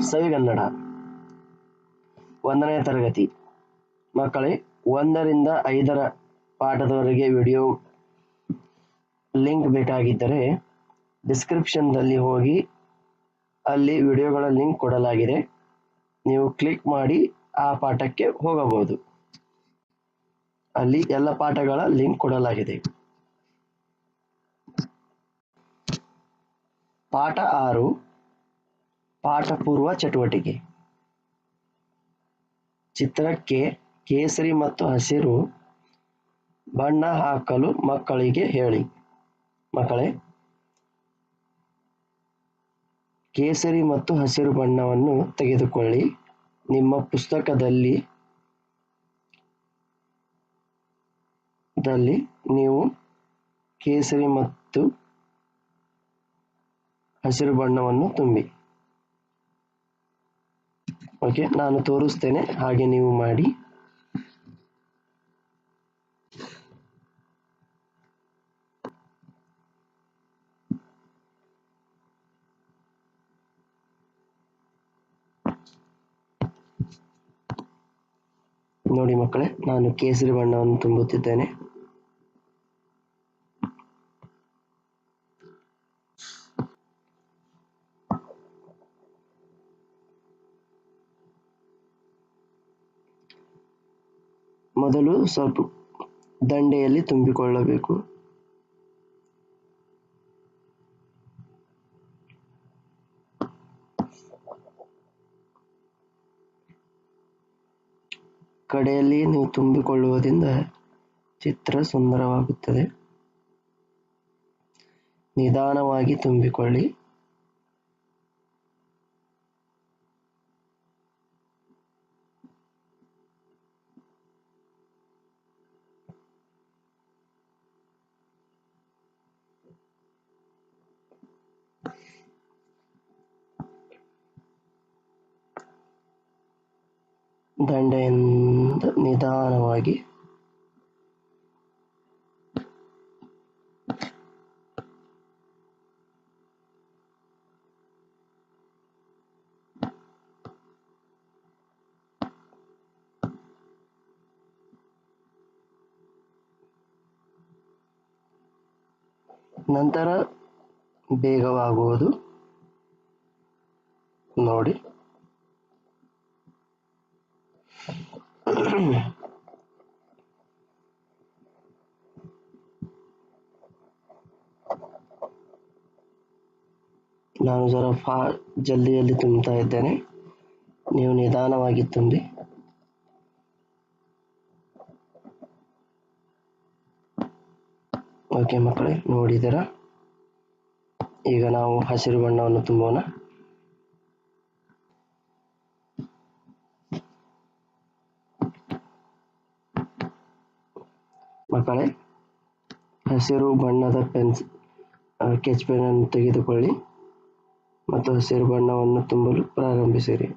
ಸವಿಗನ್ನಡ. ಒಂದನೇ ತರಗತಿ. ಮಕ್ಕಳೇ, ಒಂದರಿಂದ ಐದರ ಪಾಠದವರೆಗೆ ವಿಡಿಯೋ ಲಿಂಕ್ ಬೇಕಾಗಿದ್ದರೆ ಡಿಸ್ಕ್ರಿಪ್ಷನ್ದಲ್ಲಿ ಹೋಗಿ ಅಲ್ಲಿ ವಿಡಿಯೋಗಳ ಲಿಂಕ್ ಕೊಡಲಾಗಿದೆ. ನೀವು ಕ್ಲಿಕ್ ಮಾಡಿ ಆ ಪಾಠಕ್ಕೆ ಹೋಗಬಹುದು. ಅಲ್ಲಿ ಎಲ್ಲ ಪಾಠಗಳ ಲಿಂಕ್ ಕೊಡಲಾಗಿದೆ. ಪಾಠ ಆರು ಪಾಠ ಪೂರ್ವ ಚಟುವಟಿಕೆ. ಚಿತ್ರಕ್ಕೆ ಕೇಸರಿ ಮತ್ತು ಹಸಿರು ಬಣ್ಣ ಹಾಕಲು ಮಕ್ಕಳಿಗೆ ಹೇಳಿ. ಮಕ್ಕಳೇ, ಕೇಸರಿ ಮತ್ತು ಹಸಿರು ಬಣ್ಣವನ್ನು ತೆಗೆದುಕೊಳ್ಳಿ. ನಿಮ್ಮ ಪುಸ್ತಕದಲ್ಲಿ ದಲ್ಲಿ ನೀವು ಕೇಸರಿ ಮತ್ತು ಹಸಿರು ಬಣ್ಣವನ್ನು ತುಂಬಿ. ಓಕೆ ನಾನು ತೋರಿಸ್ತೇನೆ ಹಾಗೆ ನೀವು ಮಾಡಿ. ನೋಡಿ ಮಕ್ಕಳೇ ನಾನು ಕೇಸರಿ ಬಣ್ಣವನ್ನು ತುಂಬುತ್ತಿದ್ದೇನೆ. ಮೊದಲು ಸ್ವಲ್ಪ ದಂಡೆಯಲ್ಲಿ ತುಂಬಿಕೊಳ್ಳಬೇಕು. ಕಡೆಯಲ್ಲಿ ನೀವು ತುಂಬಿಕೊಳ್ಳುವುದರಿಂದ ಚಿತ್ರ ಸುಂದರವಾಗುತ್ತದೆ. ನಿಧಾನವಾಗಿ ತುಂಬಿಕೊಳ್ಳಿ. ದಂಡೆಯಿಂದ ನಿಧಾನವಾಗಿ. ನಂತರ ಬೇಗವಾಗುವುದು. ನೋಡಿ. ನಾನು ಜರ ಫಾ ಜಲ್ದಿಯಲ್ಲಿ ತುಂಬುತ್ತಾ ಇದ್ದೇನೆ. ನೀವು ನಿಧಾನವಾಗಿ ತುಂಬಿ. ಓಕೆ ಮಕ್ಕಳೇ, ನೋಡಿದ್ದೀರಾ? ಈಗ ನಾವು ಹಸಿರು ಬಣ್ಣವನ್ನು ತುಂಬೋಣ. ಮಕ್ಕಳೇ ಹಸಿರು ಬಣ್ಣದ ಪೆನ್ಸ್ ಕೆಚ್ ಪೆನ್ನನ್ನು ತೆಗೆದುಕೊಳ್ಳಿ. ಮತ್ತು ಹಸಿರು ಬಣ್ಣವನ್ನು ತುಂಬಲು ಪ್ರಾರಂಭಿಸಿರಿ.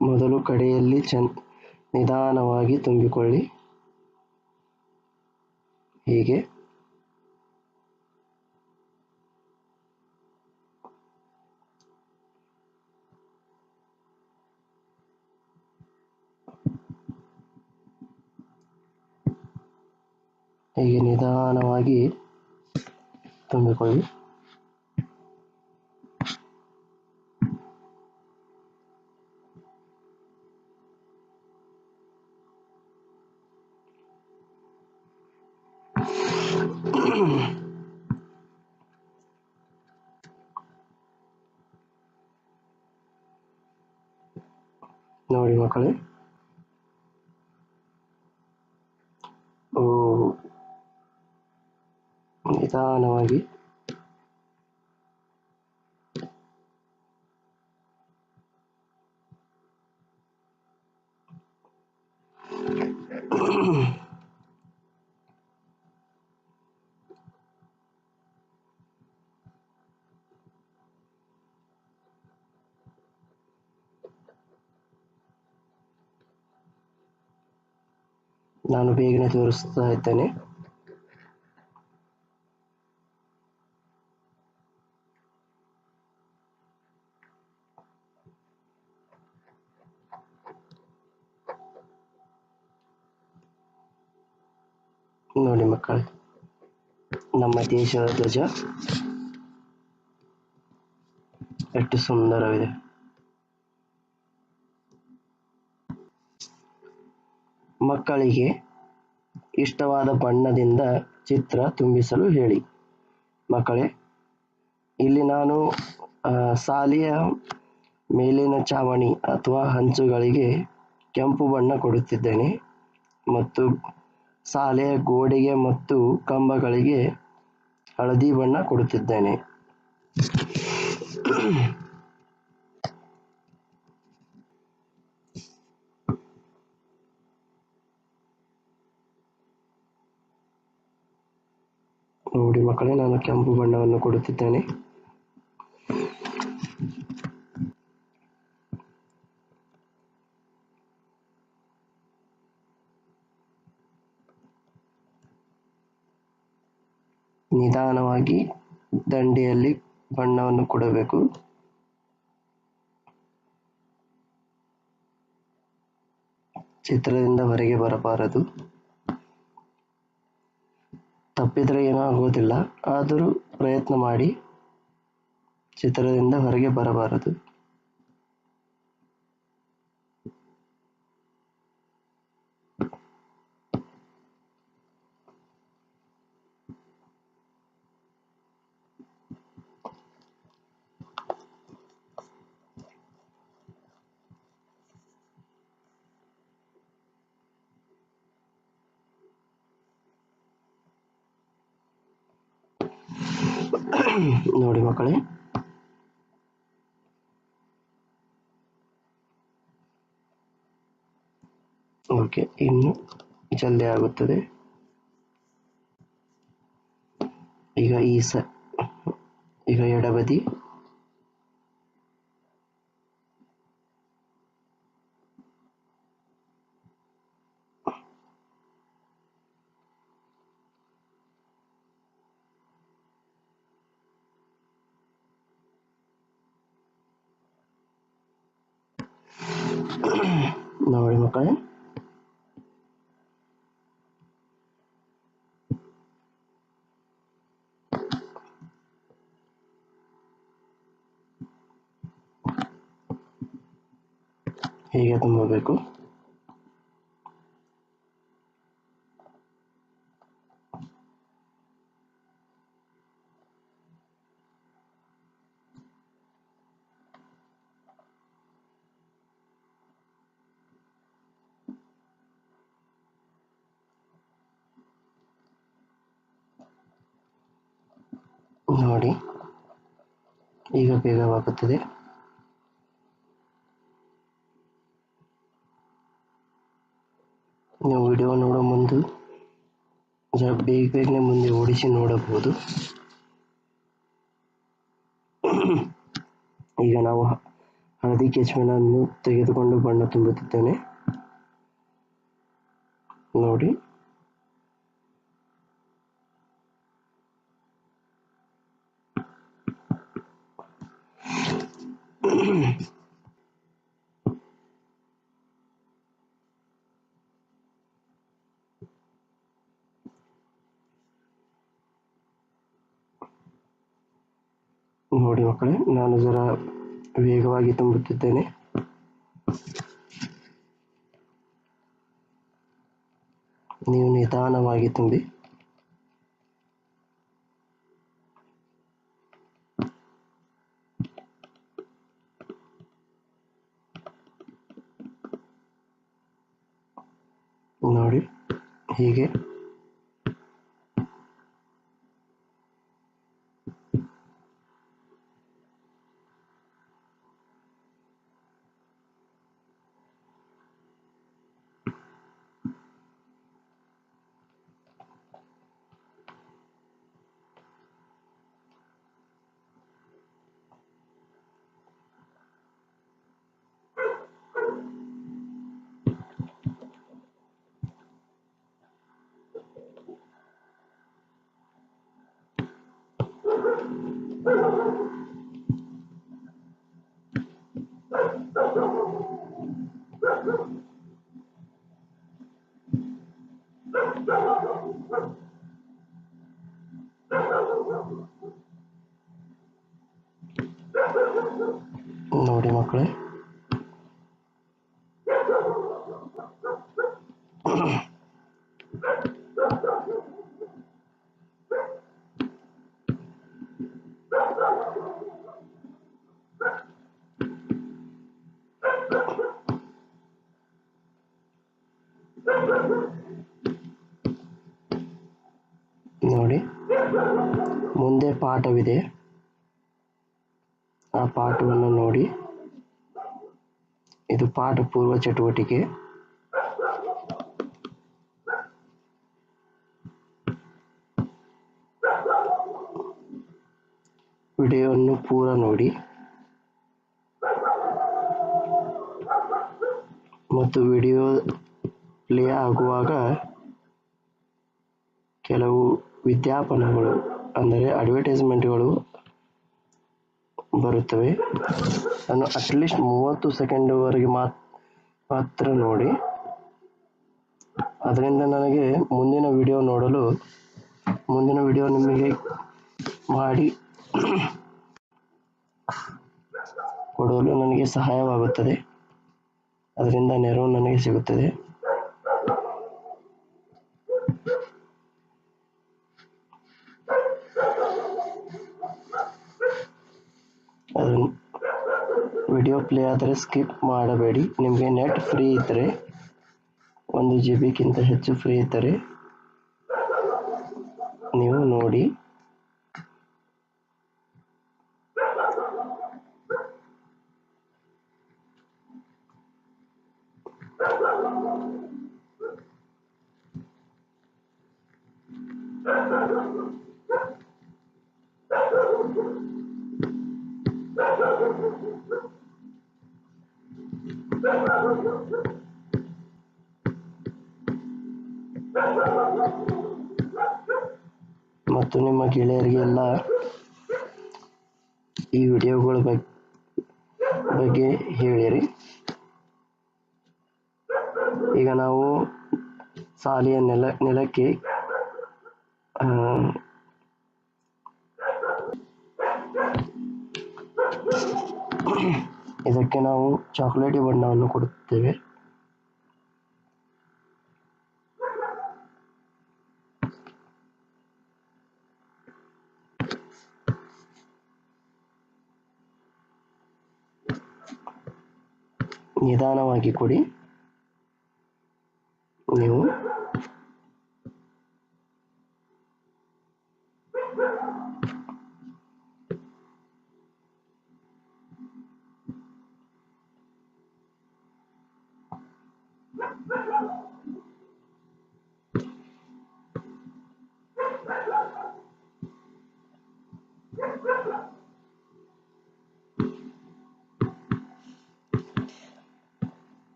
ಮೊದಲು ಕಡೆಯಲ್ಲಿ ಚೆನ್ನ ನಿಧಾನವಾಗಿ ತುಂಬಿಕೊಳ್ಳಿ. ಹೀಗೆ. ಹೀಗೆ ನಿಧಾನವಾಗಿ ತುಂಬಿಕೊಳ್ಳಿ ನೋಡಿ ಮಕ್ಕಳೇ ನಿಧಾನವಾಗಿ. ನಾನು ಬೇಗನೆ ತೋರಿಸ್ತಾ ಇದ್ದೇನೆ. ನೋಡಿ ಮಕ್ಕಳೇ, ನಮ್ಮ ದೇಶದ ಧ್ವಜ ಎಷ್ಟು ಸುಂದರವಿದೆ ಮಕ್ಕಳಿಗೆ ಇಷ್ಟವಾದ ಬಣ್ಣದಿಂದ ಚಿತ್ರ ತುಂಬಿಸಲು ಹೇಳಿ. ಮಕ್ಕಳೇ, ಇಲ್ಲಿ ನಾನು ಸಾಲಿಯ ಮೇಲಿನ ಚಾವಣಿ ಅಥವಾ ಹಂಚುಗಳಿಗೆ ಕೆಂಪು ಬಣ್ಣ ಕೊಡುತ್ತಿದ್ದೇನೆ ಮತ್ತು ಶಾಲೆಯ ಗೋಡೆಗೆ ಮತ್ತು ಕಂಬಗಳಿಗೆ ಹಳದಿ ಬಣ್ಣ ಕೊಡುತ್ತಿದ್ದೇನೆ. ನೋಡಿ ಮಕ್ಕಳೇ ನಾನು ಕೆಂಪು ಬಣ್ಣವನ್ನು ಕೊಡುತ್ತಿದ್ದೇನೆ. ನಿಧಾನವಾಗಿ ದಂಡೆಯಲ್ಲಿ ಬಣ್ಣವನ್ನು ಕೊಡಬೇಕು. ಚಿತ್ರದಿಂದ ಹೊರಗೆ ಬರಬಾರದು. ತಪ್ಪಿದ್ರೆ ಏನೂ ಆಗುವುದಿಲ್ಲ ಆದರೂ ಪ್ರಯತ್ನ ಮಾಡಿ ಚಿತ್ರದಿಂದ ಹೊರಗೆ ಬರಬಾರದು. ನೋಡಿ ಮಕ್ಕಳೇ. ಓಕೆ ಇನ್ನು ಜಲ್ದಿ ಆಗುತ್ತದೆ. ಈಗ ಈ ಸ ಈಗ ಎಡಬದಿ. ನೋಡಿ ಮಕ್ಕಳೇ ಹೀಗೆ ತುಂಬಬೇಕು ನೋಡಿ ಈಗ ಬೇಗವಾಗುತ್ತದೆ ನೀವು ವಿಡಿಯೋ ನೋಡೋ ಮುಂದೆ ಜರ ಬೇಗ ಬೇಗನೆ ಮುಂದೆ ಓಡಿಸಿ ನೋಡಬಹುದು. ಈಗ ನಾವು ಹಳದಿ ಕೆಚ್ಚುಮೆಣನ್ನು ತೆಗೆದುಕೊಂಡು ಬಣ್ಣ ತುಂಬುತ್ತಿದ್ದೇನೆ. ನೋಡಿ. ನೋಡಿ ಮಕ್ಕಳೇ ನಾನು ಜರ ವೇಗವಾಗಿ ತುಂಬುತ್ತಿದ್ದೇನೆ. ನೀವು ನಿಧಾನವಾಗಿ ತುಂಬಿ. ನೋಡಿ ಹೀಗೆ. ಮುಂದೆ ಪಾಠವಿದೆ. ಆ ಪಾಠವನ್ನು ನೋಡಿ. ಇದು ಪಾಠ ಪೂರ್ವ ಚಟುವಟಿಕೆ. ವಿಡಿಯೋವನ್ನು ಪೂರ ನೋಡಿ. ಮತ್ತು ವಿಡಿಯೋ ಪ್ಲೇ ಆಗುವಾಗ ಕೆಲವು ವಿಜ್ಞಾಪನೆಗಳು ಅಂದರೆ ಅಡ್ವರ್ಟೈಸ್ಮೆಂಟ್ಗಳು ಬರುತ್ತವೆ. ನಾನು ಅಟ್ಲೀಸ್ಟ್ ಮೂವತ್ತು ಸೆಕೆಂಡ್ವರೆಗೆ ಮಾತ್, ಮಾತ್ರ ನೋಡಿ. ಅದರಿಂದ ನನಗೆ ಮುಂದಿನ ವಿಡಿಯೋ ನೋಡಲು, ಮುಂದಿನ ವಿಡಿಯೋ ನಿಮಗೆ ಮಾಡಿ ಕೊಡಲು ನನಗೆ ಸಹಾಯವಾಗುತ್ತದೆ. ಅದರಿಂದ ನೆರವು ನನಗೆ ಸಿಗುತ್ತದೆ ಅದನ್ನು ವಿಡಿಯೋ ಪ್ಲೇ ಆದರೆ ಸ್ಕಿಪ್ ಮಾಡಬೇಡಿ. ನಿಮಗೆ ನೆಟ್ ಫ್ರೀ ಇದ್ದರೆ, ಒಂದು ಜಿ ಬಿಗಿಂತ ಹೆಚ್ಚು ಫ್ರೀ ಇದ್ದರೆ, ನೀವು ನೋಡಿ. ವಿಡಿಯೋಗಳ ಬಗ್ಗೆ ಹೇಳಿರಿ. ಈಗ ನಾವು ಸಾಲಿಯ ನೆಲ ನೆಲಕ್ಕೆ ಇದಕ್ಕೆ ನಾವು ಚಾಕ್ಲೇಟಿ ಬಣ್ಣವನ್ನು ಕೊಡುತ್ತೇವೆ. ನಿಧಾನವಾಗಿ ಕೊಡಿ. ನೀವು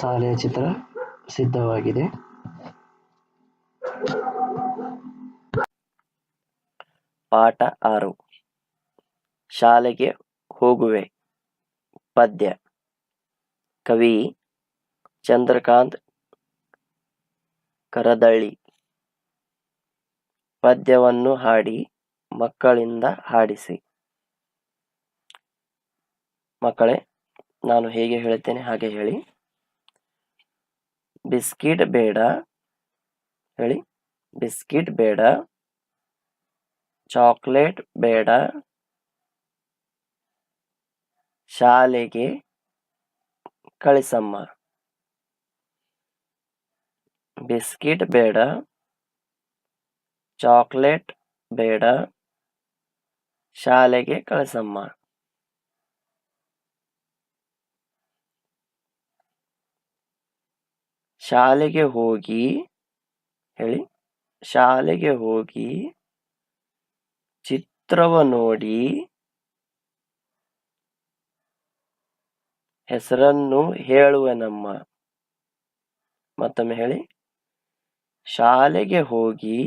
ಶಾಲೆಯ ಚಿತ್ರ ಸಿದ್ಧವಾಗಿದೆ ಪಾಠ ಆರು. ಶಾಲೆಗೆ ಹೋಗುವೆ. ಪದ್ಯ. ಕವಿ ಚಂದ್ರಕಾಂತ್ ಕರದಳ್ಳಿ. ಪದ್ಯವನ್ನು ಹಾಡಿ ಮಕ್ಕಳಿಂದ ಹಾಡಿಸಿ. ಮಕ್ಕಳೇ, ನಾನು ಹೇಗೆ ಹೇಳುತ್ತೇನೆ ಹಾಗೆ ಹೇಳಿ. ಬಿಸ್ಕಿಟ್ ಬೇಡ. ಹೇಳಿ. ಬಿಸ್ಕಿಟ್ ಬೇಡ. ಚಾಕ್ಲೇಟ್ ಬೇಡ. ಶಾಲೆಗೆ ಕಳಿಸಮ್ಮ. ಬಿಸ್ಕಿಟ್ ಬೇಡ. ಚಾಕ್ಲೇಟ್ ಬೇಡ. ಶಾಲೆಗೆ ಕಳಿಸಮ್ಮ. ಶಾಲೆಗೆ ಹೋಗಿ, ಹೇಳಿ, ಶಾಲೆಗೆ ಹೋಗಿ ಚಿತ್ರವ ನೋಡಿ ಹೆಸರನ್ನು ಹೇಳುವೆನಮ್ಮ. ಮತ್ತೊಮ್ಮೆ ಹೇಳಿ, ಶಾಲೆಗೆ ಹೋಗಿ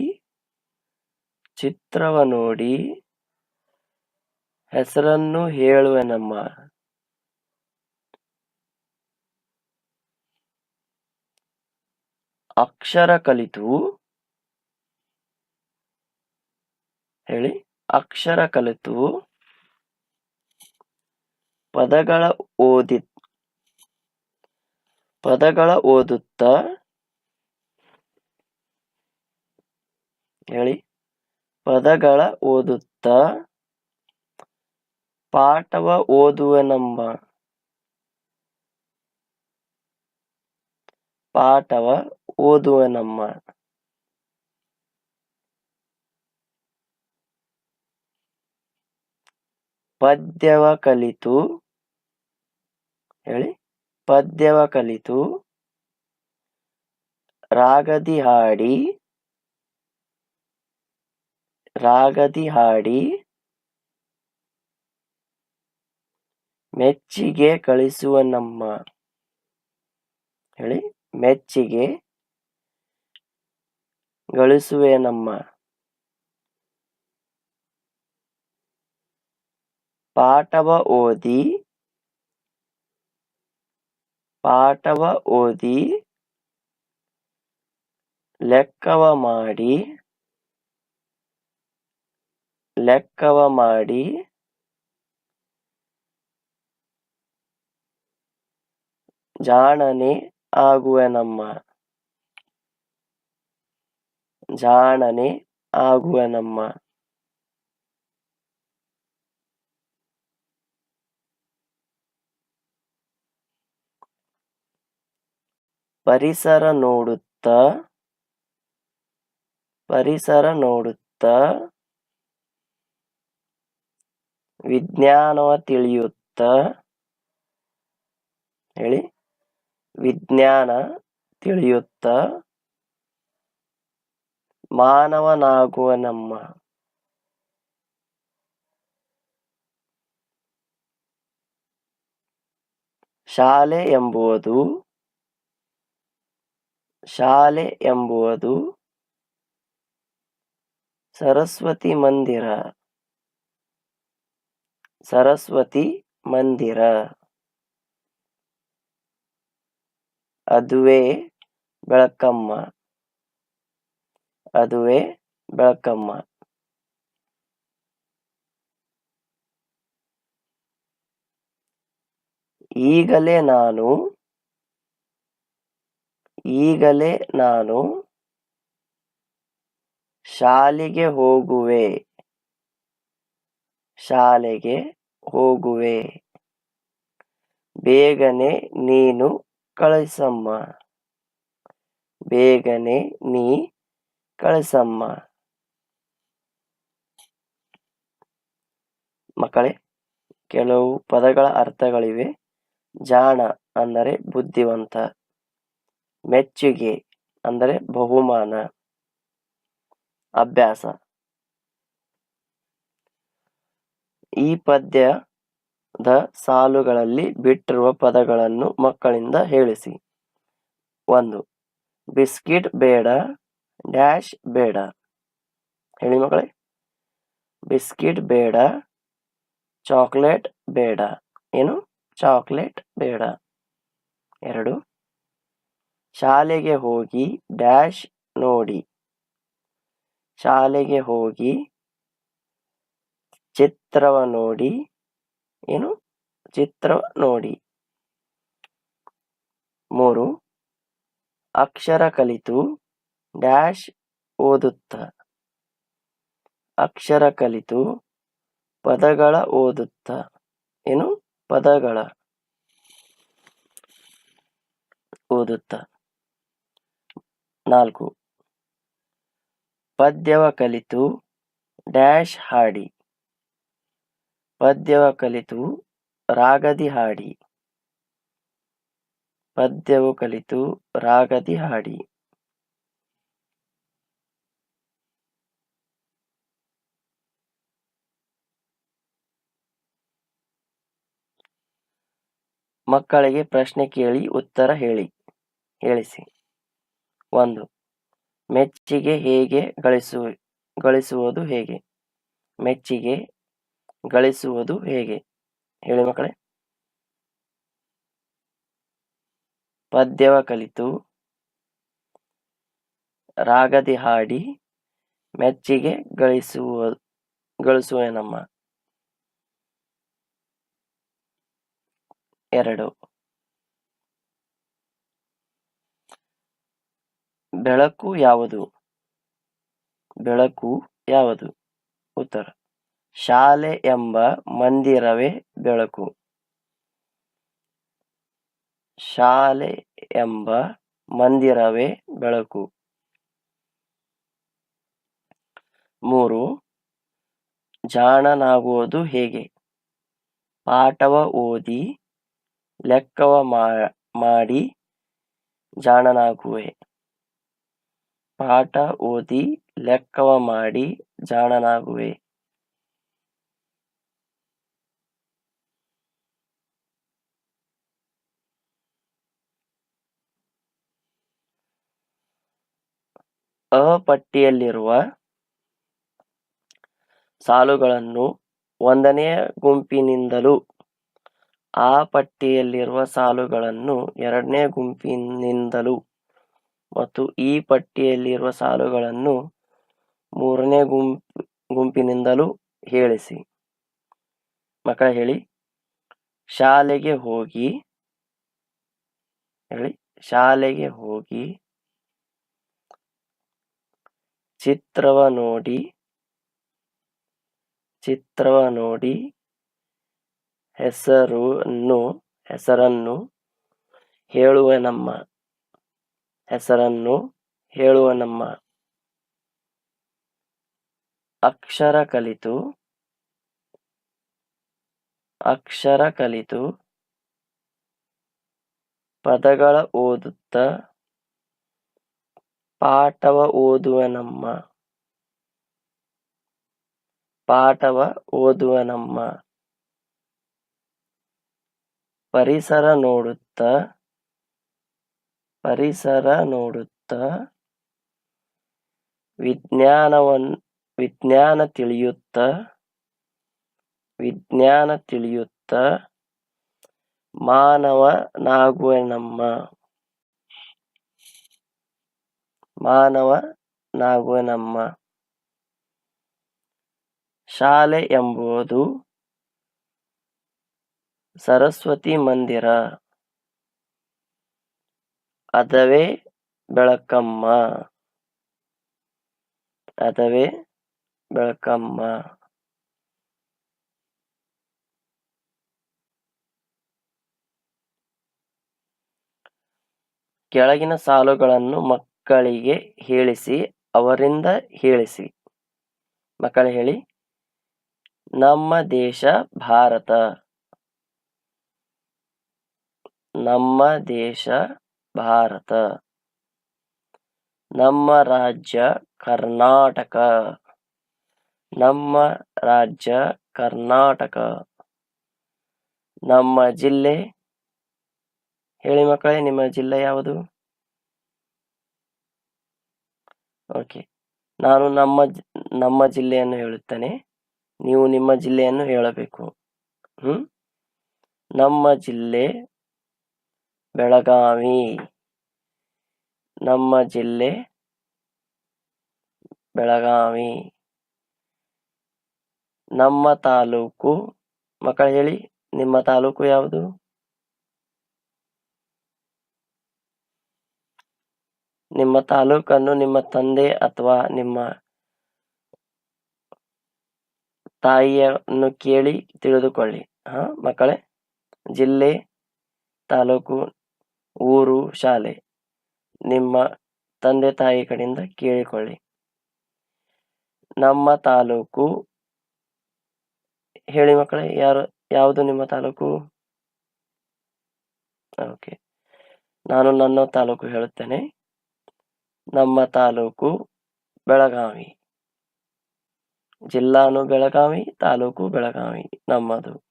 ಚಿತ್ರವ ನೋಡಿ ಹೆಸರನ್ನು ಹೇಳುವೆನಮ್ಮ. ಅಕ್ಷರ ಕಲಿತು, ಹೇಳಿ, ಅಕ್ಷರ ಕಲಿತು, ಪದಗಳ ಓದಿ, ಪದಗಳ ಓದುತ್ತಾ, ಹೇಳಿ, ಪದಗಳ ಓದುತ್ತಾ, ಪಾಠವ ಓದುವನೆಂಬ, ಪಾಠವ ಓದುವನಮ್ಮ ಪದ್ಯವ ಕಲಿತು, ಹೇಳಿ, ಪದ್ಯವ ಕಲಿತು, ರಾಗದಿ ಹಾಡಿ ರಾಗದಿ ಹಾಡಿ, ಮೆಚ್ಚಿಗೆ ಕಳಿಸುವ ನಮ್ಮ, ಹೇಳಿ, ಮೆಚ್ಚಿಗೆ ಗಳಿಸುವೆ ನಮ್ಮ ಪಾಠವ ಓದಿ ಪಾಠವ ಓದಿ ಲೆಕ್ಕವ ಮಾಡಿ ಲೆಕ್ಕವ ಮಾಡಿ ಜಾಣನೆ ಆಗುವೆನಮ್ಮ ಜಾಣನೆ ಆಗುವೆನಮ್ಮ ಪರಿಸರ ನೋಡುತ್ತ ಪರಿಸರ ನೋಡುತ್ತ ವಿಜ್ಞಾನವ ತಿಳಿಯುತ್ತ ಹೇಳಿ ವಿಜ್ಞಾನ ತಿಳಿಯುತ್ತ ಮಾನವನಾಗುವ ನಮ್ಮ ಶಾಲೆ ಎಂಬುವುದು ಶಾಲೆ ಎಂಬುವುದು ಸರಸ್ವತಿ ಮಂದಿರ ಸರಸ್ವತಿ ಮಂದಿರ. ಅದುವೇ ಬೆಳಕಮ್ಮ. ಅದುವೇ ಬೆಳಕಮ್ಮ. ಈಗಲೇ ನಾನು ಈಗಲೇ ನಾನು ಶಾಲೆಗೆ ಹೋಗುವೆ ಶಾಲೆಗೆ ಹೋಗುವೆ. ಬೇಗನೆ ನೀನು ಕಳಿಸಮ್ಮ. ಬೇಗನೆ ನೀ ಕಳಿಸಮ್ಮ. ಮಕ್ಕಳೇ, ಕೆಲವು ಪದಗಳ ಅರ್ಥಗಳಿವೆ. ಜಾಣ ಅಂದರೆ ಬುದ್ಧಿವಂತ, ಮೆಚ್ಚುಗೆ ಅಂದರೆ ಬಹುಮಾನ, ಅಭ್ಯಾಸ. ಈ ಪದ್ಯದ ಸಾಲುಗಳಲ್ಲಿ ಬಿಟ್ಟಿರುವ ಪದಗಳನ್ನು ಮಕ್ಕಳಿಂದ ಹೇಳಿಸಿ. ಒಂದು, ಬಿಸ್ಕಿಟ್ ಬೇಡ. ಡ್ಯಾಶ್ ಬೇಡ. ಹೇಳಿ ಮಕ್ಕಳೇ. ಬಿಸ್ಕಿಟ್ ಬೇಡ. ಚಾಕ್ಲೇಟ್ ಬೇಡ. ಏನು? ಚಾಕ್ಲೇಟ್ ಬೇಡ. ಎರಡು. ಶಾಲೆಗೆ ಹೋಗಿ ಡ್ಯಾಶ್ ನೋಡಿ. ಶಾಲೆಗೆ ಹೋಗಿ ಚಿತ್ರವ ನೋಡಿ. ಏನು? ಚಿತ್ರ ನೋಡಿ. ಮೂರು. ಅಕ್ಷರ ಕಲಿತು ಡ್ಯಾಶ್ ಓದುತ್ತ. ಅಕ್ಷರ ಕಲಿತು ಪದಗಳ ಓದುತ್ತ. ಏನು? ಪದಗಳ ಓದುತ್ತ. ನಾಲ್ಕು. ಪದ್ಯವ ಕಲಿತು ಡ್ಯಾಶ್ ಹಾಡಿ. ಪದ್ಯವ ಕಲಿತು ರಾಗದಿ ಹಾಡಿ. ಪದ್ಯವು ಕಲಿತು ರಾಗದಿ ಹಾಡಿ. ಮಕ್ಕಳಿಗೆ ಪ್ರಶ್ನೆ ಕೇಳಿ ಉತ್ತರ ಹೇಳಿ, ಹೇಳಿಸಿ. ಒಂದು, ಮೆಚ್ಚಿಗೆ ಹೇಗೆ ಗಳಿಸು, ಗಳಿಸುವುದು ಹೇಗೆ? ಮೆಚ್ಚಿಗೆ ಗಳಿಸುವುದು ಹೇಗೆ? ಹೇಳಿ ಮಕ್ಕಳೇ. ಪದ್ಯವ ಕಲಿತು, ರಾಗದಿ ಹಾಡಿ, ಮೆಚ್ಚಿಗೆ ಗಳಿಸುವ, ಗಳಿಸುವೆನಮ್ಮ. ಎರಡು. ಬೆಳಕು ಯಾವುದು? ಬೆಳಕು ಯಾವುದು? ಉತ್ತರ. ಶಾಲೆ ಎಂಬ ಮಂದಿರವೇ ಬೆಳಕು. ಶಾಲೆ ಎಂಬ ಮಂದಿರವೇ ಬೆಳಕು. ಮೂರು. ಜಾಣನಾಗುವುದು ಹೇಗೆ? ಪಾಠವ ಓದಿ ಲೆಕ್ಕವ ಮಾಡಿ ಜಾಣನಾಗುವೆ. ಪಾಠ ಓದಿ ಲೆಕ್ಕವ ಮಾಡಿ ಜಾಣನಾಗುವೆ. ಅ ಪಟ್ಟಿಯಲ್ಲಿರುವ ಸಾಲುಗಳನ್ನು ಒಂದನೆಯ ಗುಂಪಿನಿಂದಲೂ ಆ ಪಟ್ಟಿಯಲ್ಲಿರುವ ಸಾಲುಗಳನ್ನು ಎರಡನೇ ಗುಂಪಿನಿಂದಲೂ ಮತ್ತು ಈ ಪಟ್ಟಿಯಲ್ಲಿರುವ ಸಾಲುಗಳನ್ನು ಮೂರನೇ ಗುಂಪು, ಗುಂಪಿನಿಂದಲೂ ಹೇಳಿಸಿ. ಮಕ್ಕಳ ಹೇಳಿ, ಶಾಲೆಗೆ ಹೋಗಿ, ಹೇಳಿ, ಶಾಲೆಗೆ ಹೋಗಿ ಚಿತ್ರವ ನೋಡಿ ಚಿತ್ರವ ನೋಡಿ ಹೆಸರನ್ನು ಹೆಸರನ್ನು ಹೇಳುವನಮ್ಮ ಹೆಸರನ್ನು ಹೇಳುವನಮ್ಮ ಅಕ್ಷರ ಕಲಿತು ಅಕ್ಷರ ಕಲಿತು, ಪದಗಳ ಓದುತ್ತ, ಪಾಠವ ಓದುವನಮ್ಮ ಪಾಠವ ಓದುವನಮ್ಮ ಪರಿಸರ ನೋಡುತ್ತ ಪರಿಸರ ನೋಡುತ್ತ ವಿಜ್ಞಾನವನ್ ವಿಜ್ಞಾನ ತಿಳಿಯುತ್ತ ವಿಜ್ಞಾನ ತಿಳಿಯುತ್ತ ಮಾನವನಾಗುವನಮ್ಮ. ಮಾನವನಾಗುವನಮ್ಮ. ಶಾಲೆ ಎಂಬುದು ಸರಸ್ವತಿ ಮಂದಿರ. ಅದವೇ ಬೆಳಕಮ್ಮ. ಅದವೇ ಬೆಳಕಮ್ಮ. ಕೆಳಗಿನ ಸಾಲುಗಳನ್ನು ಮಕ್ಕಳಿಗೆ ಹೇಳಿಸಿ, ಅವರಿಂದ ಹೇಳಿಸಿ. ಮಕ್ಕಳು ಹೇಳಿ, ನಮ್ಮ ದೇಶ ಭಾರತ. ನಮ್ಮ ದೇಶ ಭಾರತ. ನಮ್ಮ ರಾಜ್ಯ ಕರ್ನಾಟಕ. ನಮ್ಮ ರಾಜ್ಯ ಕರ್ನಾಟಕ. ನಮ್ಮ ಜಿಲ್ಲೆ. ಹೇಳಿ ಮಕ್ಕಳೇ, ನಿಮ್ಮ ಜಿಲ್ಲೆ ಯಾವುದು? ಓಕೆ. ನಾನು ನಮ್ಮ ನಮ್ಮ ಜಿಲ್ಲೆಯನ್ನು ಹೇಳುತ್ತೇನೆ. ನೀವು ನಿಮ್ಮ ಜಿಲ್ಲೆಯನ್ನು ಹೇಳಬೇಕು. ಹ್ಮ್? ನಮ್ಮ ಜಿಲ್ಲೆ ಬೆಳಗಾವಿ, ನಮ್ಮ ಜಿಲ್ಲೆ ಬೆಳಗಾವಿ. ನಮ್ಮ ತಾಲೂಕು, ಮಕ್ಕಳು ಹೇಳಿ, ನಿಮ್ಮ ತಾಲೂಕು ಯಾವುದು? ನಿಮ್ಮ ತಾಲೂಕನ್ನು ನಿಮ್ಮ ತಂದೆ ಅಥವಾ ನಿಮ್ಮ ತಾಯಿಯನ್ನು ಕೇಳಿ ತಿಳಿದುಕೊಳ್ಳಿ. ಹಾ, ಮಕ್ಕಳೇ, ಜಿಲ್ಲೆ, ತಾಲೂಕು ಊರು, ಶಾಲೆ. ನಿಮ್ಮ ತಂದೆ ತಾಯಿ ಕಡೆಯಿಂದ ಕೇಳಿಕೊಳ್ಳಿ. ನಮ್ಮ ತಾಲೂಕು, ಹೇಳಿ ಮಕ್ಕಳೇ, ಯಾರು, ಯಾವುದು ನಿಮ್ಮ ತಾಲೂಕು? ಓಕೆ. ನಾನು ನನ್ನ ತಾಲೂಕು ಹೇಳುತ್ತೇನೆ. ನಮ್ಮ ತಾಲೂಕು ಬೆಳಗಾವಿ. ಜಿಲ್ಲಾನು ಬೆಳಗಾವಿ, ತಾಲೂಕು ಬೆಳಗಾವಿ ನಮ್ಮದು.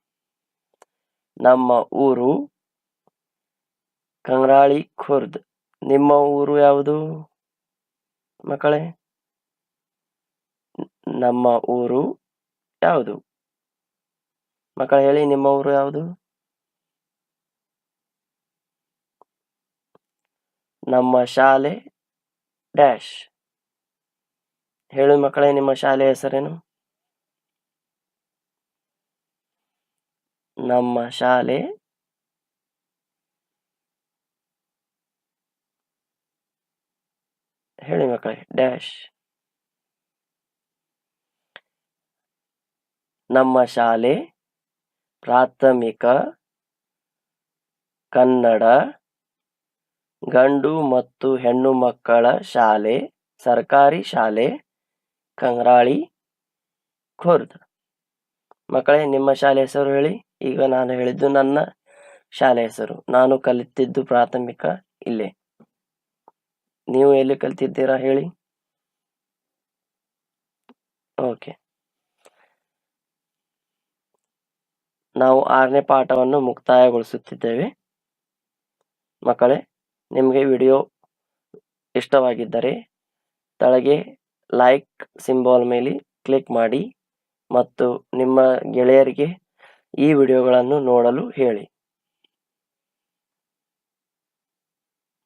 ನಮ್ಮ ಊರು ಕಂಗ್ರಾಳಿ ಖುರ್ದ್. ನಿಮ್ಮ ಊರು ಯಾವುದು ಮಕ್ಕಳೇ? ನಮ್ಮ ಊರು ಯಾವುದು? ಮಕ್ಕಳ ಹೇಳಿ, ನಿಮ್ಮ ಊರು ಯಾವುದು? ನಮ್ಮ ಶಾಲೆ ಡ್ಯಾಶ್. ಹೇಳು ಮಕ್ಕಳೇ, ನಿಮ್ಮ ಶಾಲೆ ಹೆಸರೇನು? ನಮ್ಮ ಶಾಲೆ ಹೇಳಿ ಮಕ್ಕಳೇ ಡ್ಯಾಶ್ ನಮ್ಮ ಶಾಲೆ ಪ್ರಾಥಮಿಕ ಕನ್ನಡ ಗಂಡು ಮತ್ತು ಹೆಣ್ಣು ಮಕ್ಕಳ ಶಾಲೆ, ಸರ್ಕಾರಿ ಶಾಲೆ, ಕಂಗ್ರಾಳಿ ಖುರ್ದ್. ಮಕ್ಕಳೇ, ನಿಮ್ಮ ಶಾಲೆ ಹೆಸರು ಹೇಳಿ. ಈಗ ನಾನು ಹೇಳಿದ್ದು ನನ್ನ ಶಾಲೆ ಹೆಸರು. ನಾನು ಕಲಿತಿದ್ದು ಪ್ರಾಥಮಿಕ ಇಲ್ಲೇ. ನೀವು ಎಲ್ಲಿ ಕಲ್ತಿದ್ದೀರಾ ಹೇಳಿ? ಓಕೆ ನಾವು ಆರನೇ ಪಾಠವನ್ನು ಮುಕ್ತಾಯಗೊಳಿಸುತ್ತಿದ್ದೇವೆ. ಮಕ್ಕಳೇ, ನಿಮಗೆ ವಿಡಿಯೋ ಇಷ್ಟವಾಗಿದ್ದರೆ ತಳಗೆ ಲೈಕ್ ಸಿಂಬಾಲ್ ಮೇಲೆ ಕ್ಲಿಕ್ ಮಾಡಿ ಮತ್ತು ನಿಮ್ಮ ಗೆಳೆಯರಿಗೆ ಈ ವಿಡಿಯೋಗಳನ್ನು ನೋಡಲು ಹೇಳಿ.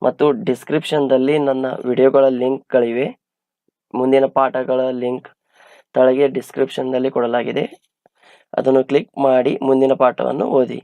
ಮತ್ತು ಡಿಸ್ಕ್ರಿಪ್ಷನ್ದಲ್ಲಿ ನನ್ನ ವಿಡಿಯೋಗಳ ಲಿಂಕ್ಗಳಿವೆ. ಮುಂದಿನ ಪಾಠಗಳ ಲಿಂಕ್ ತಳಗೆ ಡಿಸ್ಕ್ರಿಪ್ಷನ್ನಲ್ಲಿ ಕೊಡಲಾಗಿದೆ. ಅದನ್ನು ಕ್ಲಿಕ್ ಮಾಡಿ ಮುಂದಿನ ಪಾಠವನ್ನು ಓದಿ.